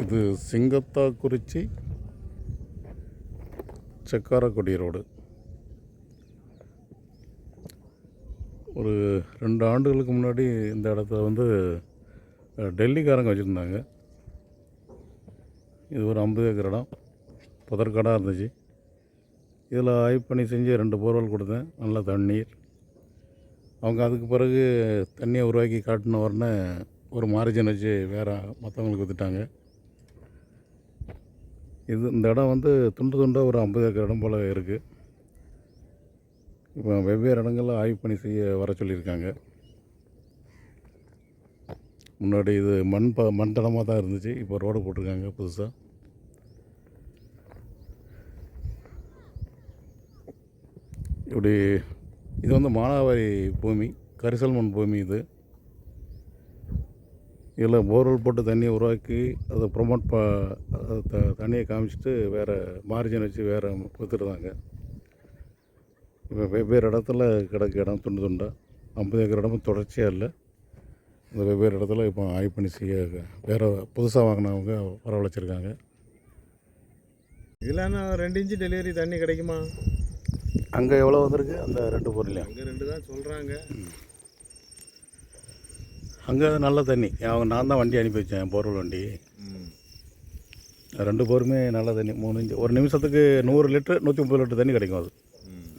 இது சிங்கத்தாக்குறிச்சி செக்காரக்குடி ரோடு. ஒரு ரெண்டு ஆண்டுகளுக்கு முன்னாடி இந்த இடத்த வந்து டெல்லிக்காரங்க வச்சுருந்தாங்க. இது ஒரு ஐம்பது ஏக்கர் இடம் புதற்காடாக இருந்துச்சு. இதில் ஆய்வு பண்ணி செஞ்சு ரெண்டு போர்வெல் கொடுத்தேன் நல்ல தண்ணீர். அவங்க அதுக்கு பிறகு தண்ணியை உருவாக்கி காட்டின உடனே ஒரு மார்ஜின் வச்சு வேறு மற்றவங்களுக்கு விற்றுட்டாங்க இது இந்த இடம் வந்து துண்டு துண்டாக ஒரு ஐம்பது ஏக்கர் இடம் போல் இருக்குது இப்போ வெவ்வேறு இடங்களில் ஆய்வு பண்ணி செய்ய வர சொல்லியிருக்காங்க. முன்னாடி இது மண் ப மண் தடமாக தான் இருந்துச்சு. இப்போ ரோடு போட்டிருக்காங்க புதுசாக இப்படி இது வந்து மானாவாரி பூமி கரிசல் மண் பூமி இது. இதில் போர்வெல் போட்டு தண்ணியை உருவாக்கி அதை ப்ரொமோட் ப அதை த தண்ணியை காமிச்சிட்டு வேறு மார்ஜின் வச்சு வேறு விற்றுருந்தாங்க இப்போ வெவ்வேறு இடத்துல கிடக்கு இடம் துண்டு துண்டாக ஐம்பது ஏக்கர் இடமும் தொடர்ச்சியாக இல்லை. இந்த வெவ்வேறு இடத்துல இப்போ ஆய்வு பண்ணி செய்ய வேறு புதுசாக வாங்கினவங்க வரவழைச்சிருக்காங்க. இதில் என்ன ரெண்டு இன்ச்சு டெலிவரி தண்ணி கிடைக்குமா? அங்கே எவ்வளோ வந்திருக்கு? அந்த ரெண்டு பொருளையும் அங்கே ரெண்டு தான் சொல்கிறாங்க அங்கே நல்ல தண்ணி. அவங்க நான் தான் வண்டி அனுப்பி வச்சேன் போர்வெல் வண்டி. ரெண்டு போருமே நல்ல தண்ணி மூணு இன்ச்சு ஒரு நிமிஷத்துக்கு நூறு லிட்டர் நூற்றி முப்பது லிட்டர் தண்ணி கிடைக்கும் அது.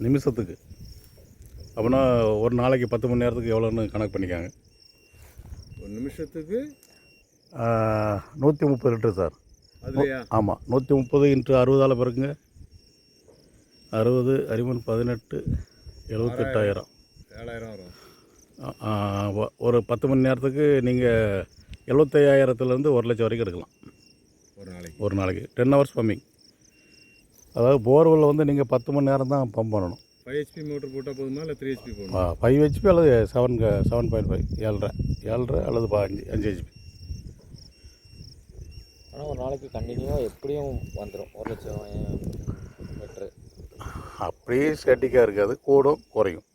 நிமிஷத்துக்கு. அப்படின்னா ஒரு நாளைக்கு பத்து மணி நேரத்துக்கு எவ்வளோன்னு கணக்கு பண்ணிக்காங்க. ஒரு நிமிஷத்துக்கு? நூற்றி முப்பது லிட்டர் சார். ஆமாம் நூற்றி முப்பது இன்ட்டு அறுபதால் பிறகுங்க அறுபது அரிமன் பதினெட்டு எழுபத்தெட்டாயிரம் ஏழாயிரம் ஒரு பத்து மணி நேரத்துக்கு நீங்கள் எழுபத்தையாயிரத்துலேருந்து ஒரு லட்சம் வரைக்கும் எடுக்கலாம். ஒரு நாளைக்கு. ஒரு நாளைக்கு. டென் ஹவர்ஸ் பம்பிங் அதாவது போர்வெல்ல வந்து நீங்கள் பத்து மணி நேரம் தான் பம்ப் பண்ணணும். ஃபைவ் ஹெச்பி மோட்டர் போட்டால் போதுமா இல்லை த்ரீ ஹெச்பி போடணும்? ஃபைவ் ஹெச்பி அல்லது செவன் செவன் பாயிண்ட் ஃபைவ் ஏழரை. ஏழரை அல்லது அஞ்சு அஞ்சு ஹெச்பி ஆனால் ஒரு நாளைக்கு கண்டினியூவாக எப்படியும் வந்துடும் ஒரு லட்சம் மீட்ரு அப்படியே ஸ்டேட்டிக்காக இருக்காது. கூடும் குறையும்.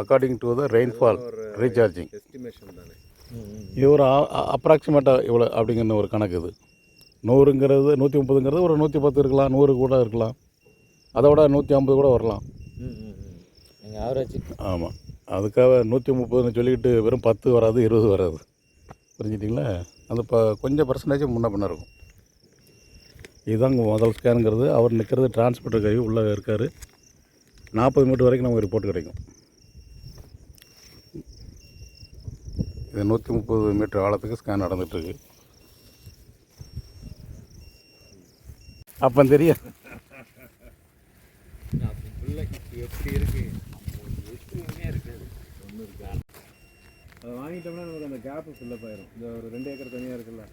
According to the rainfall recharging estimation தானே. இது ஒரு அப்ராக்சிமேட்டாக இவ்வளோ அப்படிங்கிற ஒரு கணக்கு இது. நூறுங்கிறது நூற்றி முப்பதுங்கிறது ஒரு நூற்றி பத்து இருக்கலாம் நூறு கூட இருக்கலாம். அதை விட நூற்றி ஐம்பது கூட வரலாம். ஆவரேஜ் ஆமாம் அதுக்காக நூற்றி முப்பதுன்னு சொல்லிக்கிட்டு வெறும் பத்து வராது இருபது வராது. புரிஞ்சுட்டிங்களா? அது இப்போ கொஞ்சம் பர்சன்டேஜ் முன்ன பின்ன இருக்கும். இதுதாங்க முதல் ஸ்கேனுங்கிறது அவர் நிற்கிறது டிரான்ஸ்போர்ட்டர் கை உள்ளே இருக்கார். நாற்பது மீட்டர் வரைக்கும் நமக்கு ரிப்போர்ட் கிடைக்கும். இது நூற்றி முப்பது மீட்டர் ஆழத்துக்கு ஸ்கேன் நடந்துகிட்ருக்கு அப்போ தெரியும். அதை வாங்கிட்டோம்னா நமக்கு அந்த கேப்பு ஃபில்லப் ஆயிரும். இந்த ஒரு ரெண்டு ஏக்கர் தனியாக இருக்குல்ல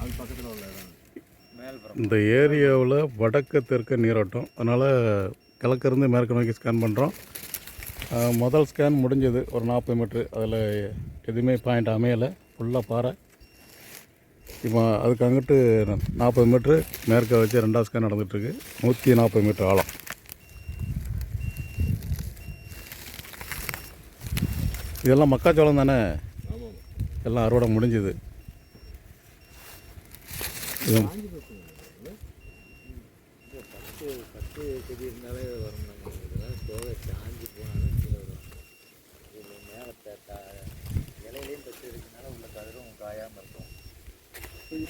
அது பக்கத்தில் உள்ள இடம். இந்த ஏரியாவில் வடக்கு தெற்கு நீரோட்டம். அதனால் கிழக்கிருந்து மேற்கு நோக்கி ஸ்கேன் பண்ணுறோம் முதல் ஸ்கேன் முடிஞ்சது. ஒரு நாற்பது மீட்ரு அதில் எதுவுமே பாயிண்ட் அமையலை. ஃபுல்லாக பாறை. இப்போ அதுக்கு அங்கிட்டு நாற்பது மீட்ரு மேற்க வச்சு ரெண்டாவது ஸ்கேன் நடந்துகிட்ருக்கு. நூற்றி நாற்பது மீட்ரு ஆழம். இதெல்லாம் மக்காச்சோளம் தானே? எல்லாம் அறுவடை முடிஞ்சுது. இது மேலே இலையிலையும் பச்சை இருக்கனால உள்ள கதிரும் காயாமல் இருக்கும். இந்த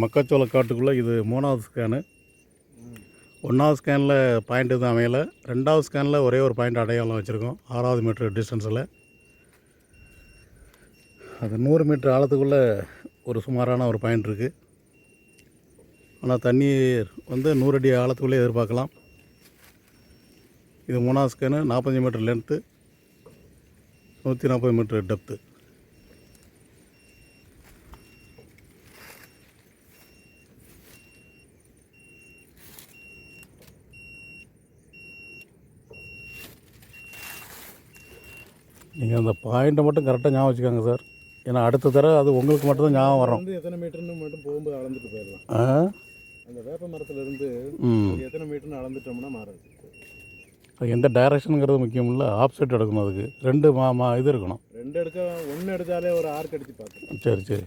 மக்காச்சோள காட்டுக்குள்ளே இது மூணாவது ஸ்கேனு ஒன்றாவது ஸ்கேனில் பாயிண்ட் எதுவும் அமையலை. ரெண்டாவது ஸ்கேனில் ஒரே ஒரு பாயிண்ட் அடையாளம் வச்சுருக்கோம். ஆறாவது மீட்ரு டிஸ்டன்ஸில் அது நூறு மீட்டர் ஆழத்துக்குள்ளே ஒரு சுமாரான ஒரு பாயிண்ட் இருக்குது ஆனால் தண்ணீர் வந்து நூறு அடி ஆழத்துக்குள்ளே எதிர்பார்க்கலாம். இது மூணாவது ஸ்கேனு நாற்பத்தஞ்சு மீட்டர் லென்த்து நூற்றி நாற்பது மீட்டர் டெப்த்து நீங்கள் அந்த பாயிண்ட்டை மட்டும் கரெக்டாக ஞாபகம் வச்சுக்கோங்க சார் ஏன்னா அடுத்த தடவை அது உங்களுக்கு மட்டும்தான் ஞாபகம் வரும். வந்து எத்தனை மீட்டர்னு மட்டும் போகும்போது அளந்துட்டு போயிடலாம். அந்த வேப்ப மரத்துல இருந்து ம். இது எத்தனை மீட்டர்னு அளந்துட்டோம்னா மாறாது. அது எந்த டைரக்ஷனுங்கிறது முக்கியம் இல்லை ஆப்செட் எடுக்கணும் அதுக்கு. ரெண்டு மா மா இது இருக்கணும். ரெண்டு எடுக்க ஒன்று எடுத்தாலே ஒரு ஆர்க் அடித்து பார்த்தேன் சரி சரி.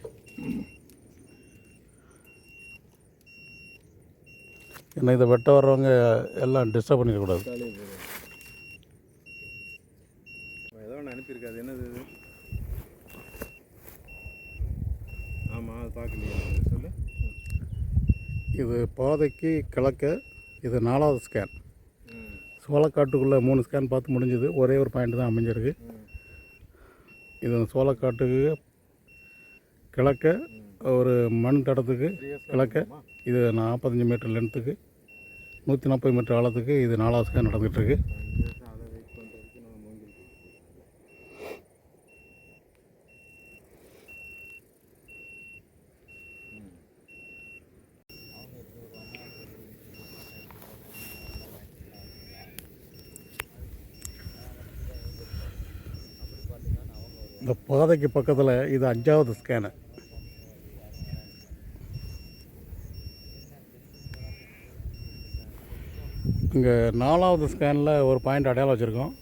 ஏன்னா இதை வெட்ட வர்றவங்க எல்லாம் டிஸ்டர்ப் பண்ணிடக்கூடாது ஏதோ ஒன்று அனுப்பியிருக்காது என்னது ஆமாம் அது பார்க்கலையே. சொல்லு. இது பாதைக்கு கிழக்க இது நாலாவது ஸ்கேன் சோளக்காட்டுக்குள்ளே மூணு ஸ்கேன் பார்த்து முடிஞ்சது. ஒரே ஒரு பாயிண்ட் தான் அமைஞ்சிருக்கு. இது சோளக்காட்டுக்கு கிழக்க ஒரு மண் தடத்துக்கு கிழக்க இது நாற்பத்தஞ்சு மீட்டர் லென்த்துக்கு நூற்றி நாற்பது மீட்டர் ஆழத்துக்கு இது நாலாவது ஸ்கேன் நடந்துகிட்ருக்கு இந்த பாதைக்கு பக்கத்தில் இது அஞ்சாவது ஸ்கேனு இங்கே நாலாவது ஸ்கேனில் ஒரு பாயிண்ட் அடையாளம் வச்சுருக்கோம்.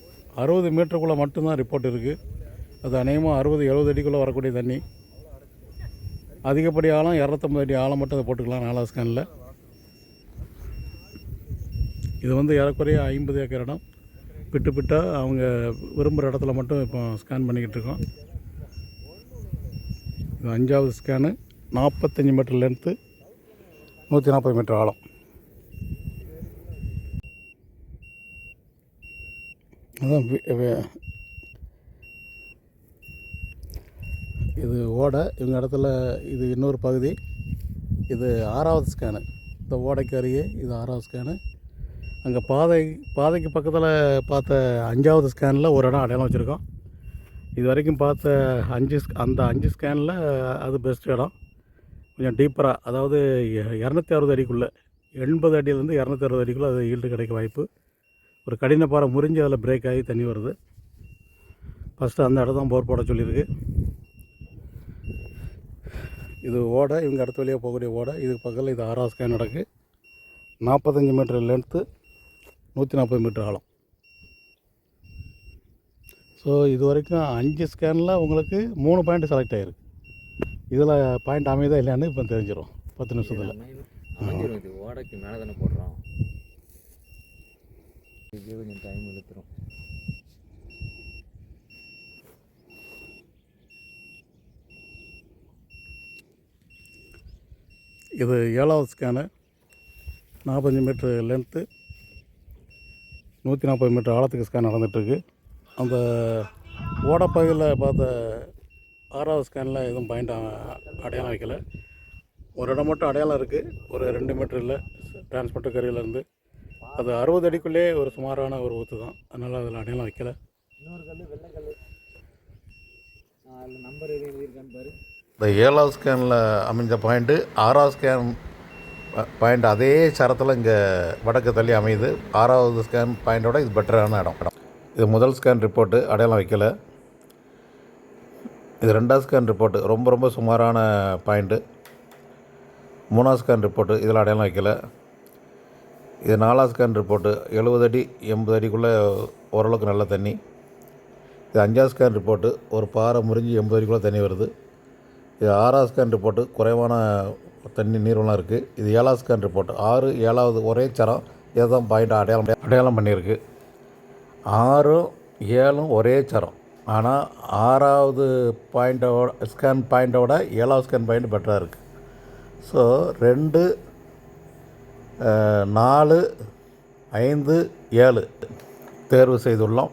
அறுபது மீட்டருக்குள்ளே மட்டும்தான் ரிப்போர்ட் இருக்குது அது அநேகமாக அறுபது எழுபது அடிக்குள்ளே வரக்கூடிய தண்ணி. அதிகப்படி ஆழம் இரநூத்தம்பது அடி ஆழம் மட்டும் அதை போட்டுக்கலாம் நாலாவது ஸ்கேனில் இது வந்து ஏறக்குறைய ஐம்பது ஏக்கர் இடம். பிட்டு பிட்டாக அவங்க விரும்புகிற இடத்துல மட்டும் இப்போ ஸ்கேன் பண்ணிக்கிட்டு இருக்கோம் இது அஞ்சாவது ஸ்கேனு நாற்பத்தஞ்சு மீட்டர் லென்த்து நூற்றி நாற்பது மீட்டர் ஆழம். அதான் இது ஓடை இவங்க இடத்துல இது இன்னொரு பகுதி. இது ஆறாவது ஸ்கேனு இந்த ஓடைக்கு அருகே இது ஆறாவது ஸ்கேனு அங்கே பாதை பாதைக்கு பக்கத்தில் பார்த்த அஞ்சாவது ஸ்கேனில் ஒரு இடம் அடையாளம் வச்சுருக்கோம். இது வரைக்கும் பார்த்த அஞ்சு அந்த அஞ்சு ஸ்கேனில் அது பெஸ்ட் இடம். கொஞ்சம் டீப்பராக அதாவது எ- இரநூத்தி அறுபது அடிக்குள்ளே எண்பது அடியிலேருந்து இரநூத்தி அறுபது அடிக்குள்ளே அது ஈல்டு கிடைக்க வாய்ப்பு. ஒரு கடின பாறை முறிஞ்சு அதில் பிரேக் ஆகி தண்ணி வருது. ஃபஸ்ட்டு அந்த இடம் தான் போர் போட சொல்லியிருக்கு. இது ஓடை இவங்க அடுத்த வழியாக போகக்கூடிய ஓடை இதுக்கு பக்கத்தில் இது ஆறாவது ஸ்கேன் நடக்கு. நாற்பத்தஞ்சு மீட்டர் லென்த்து நூற்றி நாற்பது மீட்டர் ஆழம் ஸோ இது வரைக்கும் அஞ்சு ஸ்கேனில் உங்களுக்கு மூணு பாயிண்ட் செலக்ட் ஆகிருக்கு இதில் பாயிண்ட் அமையுதா இல்லையான்னு இப்போ தெரிஞ்சிடும் பத்து நிமிஷத்தில். இது ஓடைக்கு மேலே தானே போடுறோம். இதுக்கே கொஞ்சம் டைம் இழுத்துரும். இது ஏழாவது ஸ்கேனு நாற்பத்தஞ்சு மீட்ரு லென்த்து நூற்றி நாற்பது மீட்டர் ஆழத்துக்கு ஸ்கேன் நடந்துகிட்ருக்கு அந்த ஓடப்பகுதியில் பார்த்த ஆறாவது ஸ்கேனில் எதுவும் பாயிண்ட் அடையாளம் வைக்கல. ஒரு இடம் மட்டும் அடையாளம் இருக்குது ஒரு ரெண்டு மீட்டரில் டிரான்ஸ்போர்ட்டர் கரையிலேருந்து அது அறுபது அடிக்குள்ளே ஒரு சுமாரான ஒரு ஊற்று தான். அதனால் அதில் அடையாளம் வைக்கல. இன்னொரு கல் வெள்ளை கல் அதில் நம்பர் எதுவும் எழுதியிருக்கான்னு பாரு. இந்த ஏழாவது ஸ்கேனில் அமைஞ்ச பாயிண்ட்டு ஆறாவது ஸ்கேன் பாயிண்ட் அதே சரத்தில் இங்கே வடக்கு தள்ளி அமையுது. ஆறாவது ஸ்கேன் பாயிண்டோட இது பெட்டரான இடம். இது முதல் ஸ்கேன் ரிப்போர்ட்டு அடையாளம் வைக்கல. இது ரெண்டாவது ஸ்கேன் ரிப்போர்ட்டு ரொம்ப ரொம்ப சுமாரான பாயிண்ட்டு மூணாவது ஸ்கேன் ரிப்போர்ட்டு இதில் அடையாளம் வைக்கலை. இது நாலாவது ஸ்கேன் ரிப்போர்ட்டு எழுபது அடி எண்பது அடிக்குள்ளே ஓரளவுக்கு நல்ல தண்ணி. இது அஞ்சாவது ஸ்கேன் ரிப்போர்ட்டு ஒரு பாறை முறிஞ்சு எண்பது அடிக்குள்ளே தண்ணி வருது. இது ஆறாவது ஸ்கேன் ரிப்போர்ட்டு குறைவான தண்ணி நீர்வளம் இருக்குது இது ஏலாஸ்கான் ஸ்கேன் ரிப்போர்ட் ஆறு ஏழாவது ஒரே சரம். இதை தான் பாயிண்ட் அடையாளம். அடையாளம் பண்ணியிருக்கு. ஆறும் ஏழும் ஒரே சரம். ஆனால் ஆறாவது பாயிண்டோட ஸ்கேன் பாயிண்டோட ஏழாவது ஸ்கேன் பாயிண்ட் பெட்டராக இருக்குது ஸோ ரெண்டு நாலு ஐந்து ஏழு தேர்வு செய்துள்ளோம்.